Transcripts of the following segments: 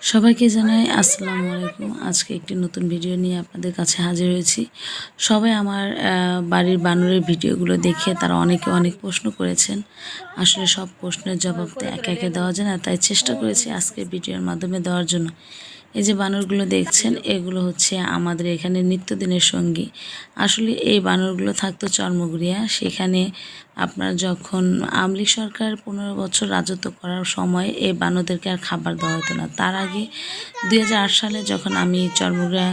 সবাইকে জানাই আসসালামু আলাইকুম। আজকে একটি নতুন ভিডিও নিয়ে আপনাদের কাছে হাজির হয়েছি। সবাই আমার বাড়ির বানরের ভিডিওগুলো দেখে তারা অনেকে অনেক প্রশ্ন করেছেন। আসলে সব প্রশ্নের জবাব তো একে একে দেওয়া যায় না, তাই চেষ্টা করেছি আজকের ভিডিওর মাধ্যমে দেওয়ার জন্য। এই যে বানরগুলো দেখছেন, এগুলো হচ্ছে আমাদের এখানে নিত্যদিনের সঙ্গী। আসলে এই বানরগুলো থাকতো চর্মগুড়িয়া সেখানে আপনার যখন আমলিক সরকার পনেরো বছর রাজত্ব করার সময় এই বানরদেরকে আর খাবার দেওয়া হতো না। তার আগে দু হাজার আট সালে যখন আমি চর্মগুড়িয়া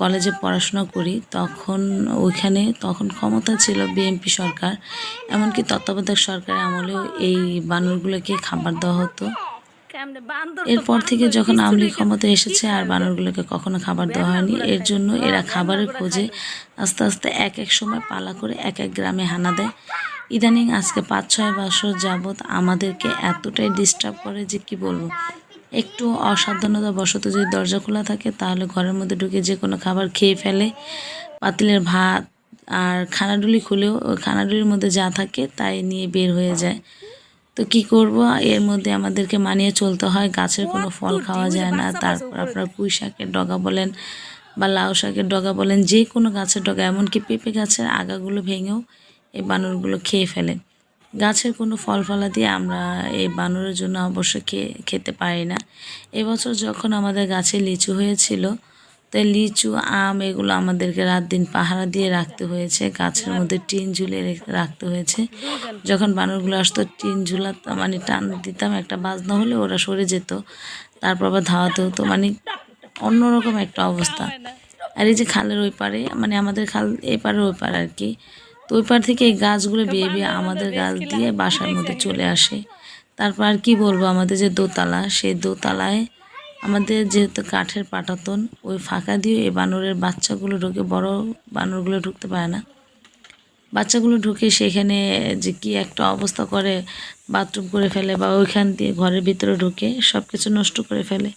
কলেজে পড়াশোনা করি, তখন ওইখানে তখন ক্ষমতা ছিল বিএনপি সরকার। এমনকি তত্ত্বাবধায়ক সরকারের আমলেও এই বানরগুলোকে খাবার দেওয়া হতো। এরপর থেকে যখন আমলি ক্ষমতা এসেছে আর বানরগুলোকে কখনো খাবার দেওয়া হয়নি, এর জন্য এরা খাবারের খোঁজে আস্তে আস্তে এক এক সময় পালা করে এক এক গ্রামে হানা দেয়। ইদানিং আজকে পাঁচ ছয় বছর যাবৎ আমাদেরকে এতটাই ডিস্টার্ব করে যে কি বলব? একটু অসাবধানতা বশত যদি দরজা খোলা থাকে, তাহলে ঘরের মধ্যে ঢুকে যে কোনো খাবার খেয়ে ফেলে। পাতিলের ভাত আর খানাডুলি খুলেও, খানাডুলির মধ্যে যা থাকে তাই নিয়ে বের হয়ে যায়। তো কি করব? এর মধ্যে আমাদেরকে মানিয়ে চলতে হয়। গাছের কোনো ফল খাওয়া যায় না। তারপর আপনার পুঁই শাকের ডগা বলেন বা লাউ শাকের ডগা বলেন যে কোনো গাছের ডগা এমনকি পেঁপে গাছের আগাগুলো ভেঙেও এই বানরগুলো খেয়ে ফেলে। গাছের কোনো ফল ফলা দিয়ে আমরা এই বানরের জন্য অবশ্য খেয়ে খেতে পারি না। এবছর যখন আমাদের গাছে লিচু হয়েছিল তাই লিচু, আম এগুলো আমাদেরকে রাত দিন পাহারা দিয়ে রাখতে হয়েছে। গাছের মধ্যে টিন ঝুলে রেখে- রাখতে হয়েছে। যখন বানরগুলো আসতো, টিন ঝুলাতাম মানে টান দিতাম, একটা বাজনা হলে ওরা সরে যেত। তারপর আবার ধাওয়াতে হতো মানে অন্যরকম একটা অবস্থা। আর এই যে খালের ওই পারে মানে আমাদের খাল, এই পারে ওই পারে আর কি। তো ওই পার থেকে এই গাছগুলো বেয়ে বেয়ে আমাদের গাছ দিয়ে বাসার মধ্যে চলে আসে। তারপর আর কি বলব, আমাদের যে দোতলা, সেই দোতলায় আমাদের যেহেতু কাঠের পাটাতন ওই ফাঁকা দিয়ে এই বানরের বাচ্চাগুলো ঢুকে বড় বানরগুলো ঢুকতে পারে না। বাচ্চাগুলো ঢুকে সেখানে যে কি একটা অবস্থা করে বাথরুম করে ফেলে বা ওইখান দিয়ে ঘরের ভিতরে ঢুকে সব কিছু নষ্ট করে ফেলে।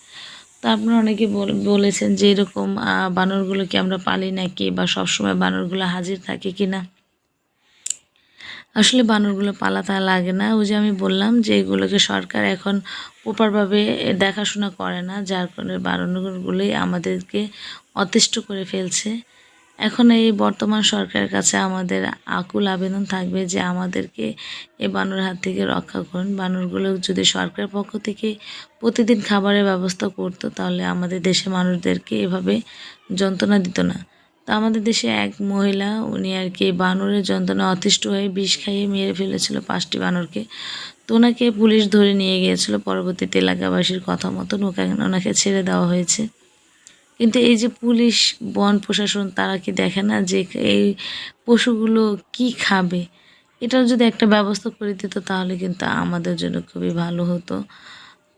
তো আপনারা অনেকে বলেছেন যে এরকম আহ, বানরগুলোকে আমরা পালি নাকি বা সবসময় বানরগুলো হাজির থাকে কি না আসলে বানরগুলো পালাতে লাগে না। ওই যে আমি বললাম যে এগুলোকে সরকার এখন প্রপারভাবে দেখাশোনা করে না, যার কারণে বানরগুলোই আমাদেরকে অতিষ্ঠ করে ফেলছে। এখন এই বর্তমান সরকারের কাছে আমাদের আকুল আবেদন থাকবে যে আমাদেরকে এই বানর হাত থেকে রক্ষা করুন। বানরগুলো যদি সরকারের পক্ষ থেকে প্রতিদিন খাবারের ব্যবস্থা করতো, তাহলে আমাদের দেশে মানুষদেরকে এভাবে যন্ত্রণা দিত না। তো আমাদের দেশে এক মহিলা, উনি আর কি বানরের যন্ত্রণা অতিষ্ঠ হয়ে বিষ খাইয়ে মেরে ফেলেছিল পাঁচটি বানরকে। তো ওনাকে পুলিশ ধরে নিয়ে গিয়েছিল পরবর্তীতে এলাকাবাসীর কথা মতন। ওকে ওনাকে ছেড়ে দেওয়া হয়েছে। কিন্তু এই যে পুলিশ, বন প্রশাসন, তারা কি দেখে না যে এই পশুগুলো কি খাবে? এটার যদি একটা ব্যবস্থা করে দিত তাহলে কিন্তু আমাদের জন্য খুবই ভালো হতো।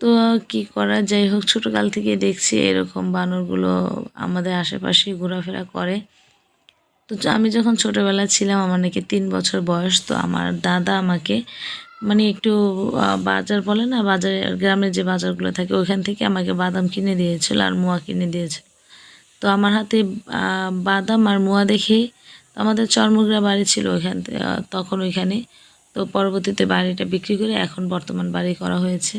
তো কি করা যাই হোক, ছোটোকাল থেকে দেখছি এরকম বানরগুলো আমাদের আশেপাশে ঘোরাফেরা করে। তো আমি যখন ছোটোবেলা ছিলাম, আমার নাকি তিন বছর বয়স, তো আমার দাদা আমাকে মানে একটু বাজার বলে না, বাজারে, গ্রামের যে বাজারগুলো থাকে, ওইখান থেকে আমাকে বাদাম কিনে দিয়েছিল আর মোয়া কিনে দিয়েছিল। তো আমার হাতে বাদাম আর মোয়া দেখে আমাদের চর্মগ্রা বাড়ি ছিল ওইখান তখন ওইখানে। তো পরবর্তীতে বাড়িটা বিক্রি করে এখন বর্তমান বাড়ি করা হয়েছে।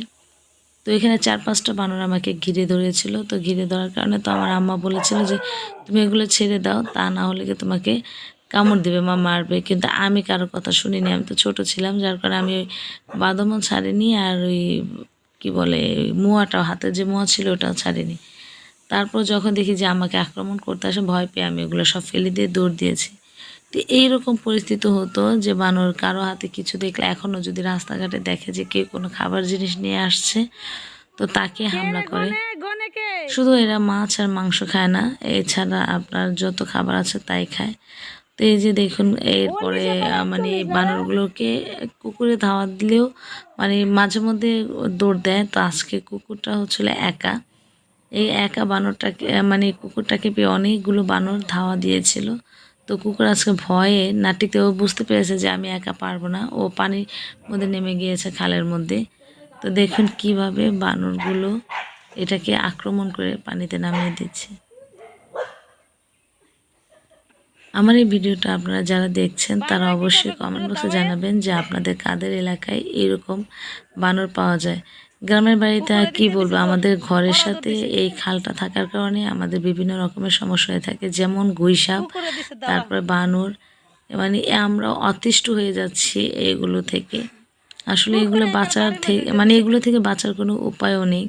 তো এখানে চার পাঁচটা বানর আমাকে ঘিরে ধরেছিল। তো ঘিরে ধরার কারণে তো আমার আম্মা বলেছিল যে, তুমি এগুলো ছেড়ে দাও, তা না হলে কি তোমাকে কামড় দেবে, মা মারবে। কিন্তু আমি কারও কথা শুনিনি, আমি তো ছোট ছিলাম, যার কারণে আমি ওই বাদামও ছাড়িনি আর ওই, কি বলে মোয়াটাও, হাতে যে মোয়া ছিল ওটাও ছাড়িনি। তারপর যখন দেখি যে আমাকে আক্রমণ করতে আসে, ভয় পেয়ে আমি ওগুলো সব ফেলে দিয়ে দৌড় দিয়েছি। তো এইরকম পরিস্থিতি হতো যে বানর কারও হাতে কিছু দেখলে এখনও যদি রাস্তাঘাটে দেখে যে কেউ কোনো খাবার জিনিস নিয়ে আসছে তো তাকে হামলা করে। শুধু এরা মাছ আর মাংস খায় না এছাড়া আপনার যত খাবার আছে তাই খায়। তো এই যে দেখুন এরপরে মানে বানরগুলোকে কুকুরে ধাওয়া দিলেও মানে মাঝে মধ্যে দৌড় দেয়। তো আজকে কুকুরটা হচ্ছিল একা। এই একা বানরটাকে মানে কুকুরটাকে পেয়ে অনেকগুলো বানর ধাওয়া দিয়েছিল। তো কুকুর আজকে ভয়ে নাটিতেও বুঝতে পেরেছে যে আমি একা পারব না। ও পানির মধ্যে নেমে গিয়েছে খালের মধ্যে। তো দেখুন কীভাবে বানরগুলো এটাকে আক্রমণ করে পানিতে নামিয়ে দিচ্ছে। আমার এই ভিডিওটা আপনারা যারা দেখছেন, তারা অবশ্যই কমেন্ট বক্সে জানাবেন যে আপনাদের কাদের এলাকায় এরকম বানর পাওয়া যায়। গ্রামের বাড়িতে আর কি বলব? আমাদের ঘরের সাথে এই খালটা থাকার কারণে আমাদের বিভিন্ন রকমের সমস্যা হয়ে থাকে যেমন গুইসাপ তারপরে বানর মানে আমরা অতিষ্ঠ হয়ে যাচ্ছি এগুলো থেকে। আসলে এগুলো বাঁচার থেকে মানে এগুলো থেকে বাঁচার কোনো উপায়ও নেই।